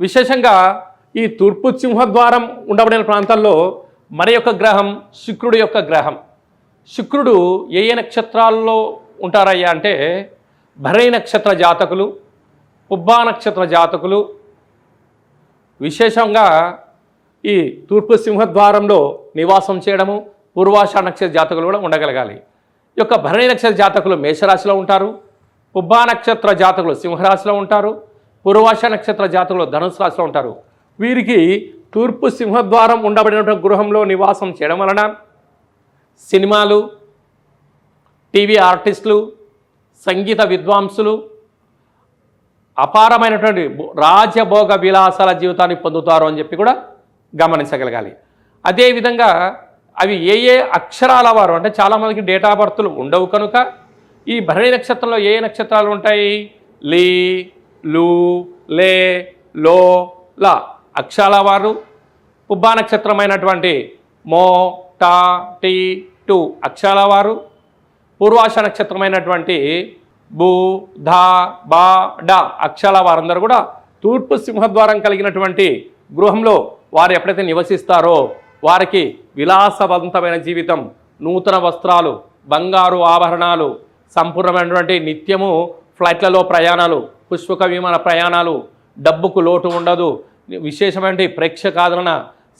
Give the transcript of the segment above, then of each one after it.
విశేషంగా ఈ తూర్పు సింహద్వారం ఉండబడిన ప్రాంతాల్లో మరి యొక్క గ్రహం శుక్రుడి యొక్క గ్రహం. శుక్రుడు ఏ ఏ నక్షత్రాల్లో ఉంటారయ్యా అంటే భరణి నక్షత్ర జాతకులు పుబ్బా నక్షత్ర జాతకులు. విశేషంగా ఈ తూర్పు సింహద్వారంలో నివాసం చేయడము పూర్వాష నక్షత్ర జాతకులు కూడా ఉండగలగాలి. ఈ యొక్క భరణి నక్షత్ర జాతకులు మేషరాశిలో ఉంటారు పుబ్బా నక్షత్ర జాతకులు సింహరాశిలో ఉంటారు. పూర్వాష నక్షత్ర జాతకులు ధనుసు రాశిలో ఉంటారు. వీరికి తూర్పు సింహద్వారం ఉండబడినటువంటి గృహంలో నివాసం చేయడం వలన సినిమాలు టీవీ ఆర్టిస్టులు సంగీత విద్వాంసులు అపారమైనటువంటి రాజభోగ విలాసాల జీవితాన్ని పొందుతారు అని చెప్పి కూడా గమనించగలగాలి. అదేవిధంగా అవి ఏ ఏ అక్షరాల వారు అంటే చాలామందికి డేటా బర్త్లు ఉండవు కనుక ఈ భరణి నక్షత్రంలో ఏ ఏ నక్షత్రాలు ఉంటాయి? లీ లు లే లో లా. అక్షాల వారు పుబ్బా నక్షత్రమైనటువంటి మో టా టీ టు. అక్షాల వారు పూర్వాష నక్షత్రమైనటువంటి భూ ధా బా డా. అక్షాల వారందరూ కూడా తూర్పు సింహద్వారం కలిగినటువంటి గృహంలో వారు ఎప్పుడైతే నివసిస్తారో వారికి విలాసవంతమైన జీవితం నూతన వస్త్రాలు బంగారు ఆభరణాలు సంపూర్ణమైనటువంటి నిత్యము ఫ్లైట్లలో ప్రయాణాలు పుష్పక విమాన ప్రయాణాలు డబ్బుకు లోటు ఉండదు. విశేషమైన ప్రేక్షకాదరణ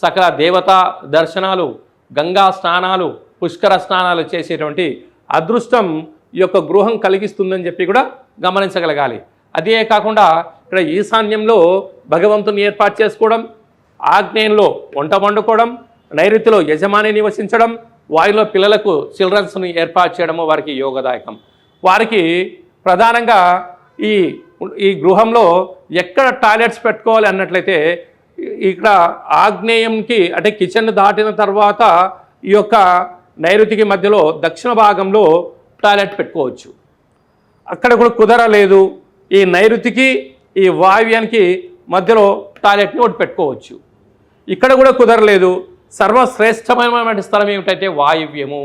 సకల దేవతా దర్శనాలు గంగా స్నానాలు పుష్కర స్నానాలు చేసేటువంటి అదృష్టం ఈ యొక్క గృహం కలిగిస్తుందని చెప్పి కూడా గమనించగలగాలి. అదే కాకుండా ఇక్కడ ఈశాన్యంలో భగవంతుని ఏర్పాటు చేసుకోవడం ఆగ్నేయంలో వంట వండుకోవడం నైరుతిలో యజమాని నివసించడం వారిలో పిల్లలకు చిల్డ్రన్స్ని ఏర్పాటు చేయడము వారికి యోగదాయకం. వారికి ప్రధానంగా ఈ ఈ గృహంలో ఎక్కడ టాయిలెట్స్ పెట్టుకోవాలి అన్నట్లయితే ఇక్కడ ఆగ్నేయంకి అంటే కిచెన్ దాటిన తర్వాత ఈ యొక్క నైరుతికి మధ్యలో దక్షిణ భాగంలో టాయిలెట్ పెట్టుకోవచ్చు. అక్కడ కూడా కుదరలేదు ఈ నైరుతికి ఈ వాయువ్యానికి మధ్యలో టాయిలెట్ని ఒకటి పెట్టుకోవచ్చు. ఇక్కడ కూడా కుదరలేదు. సర్వశ్రేష్టమైనటువంటి స్థలం ఏమిటంటే వాయువ్యము.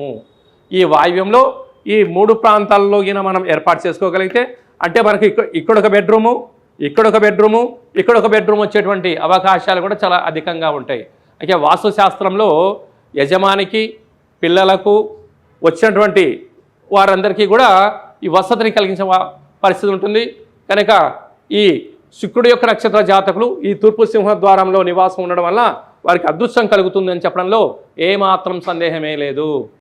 ఈ వాయువ్యంలో ఈ మూడు ప్రాంతాల్లో గిన మనం ఏర్పాటు చేసుకోగలిగితే అంటే మనకి ఇక్కడ ఒక బెడ్రూము ఇక్కడ ఒక బెడ్రూము ఇక్కడ ఒక బెడ్రూమ్ వచ్చేటువంటి అవకాశాలు కూడా చాలా అధికంగా ఉంటాయి. అయితే వాస్తుశాస్త్రంలో యజమానికి పిల్లలకు వచ్చినటువంటి వారందరికీ కూడా ఈ వసతిని కలిగించే పరిస్థితి ఉంటుంది. కనుక ఈ శుక్రుడు యొక్క నక్షత్ర జాతకులు ఈ తూర్పు సింహద్వారంలో నివాసం ఉండడం వల్ల వారికి అదృష్టం కలుగుతుందని చెప్పడంలో ఏమాత్రం సందేహమే లేదు.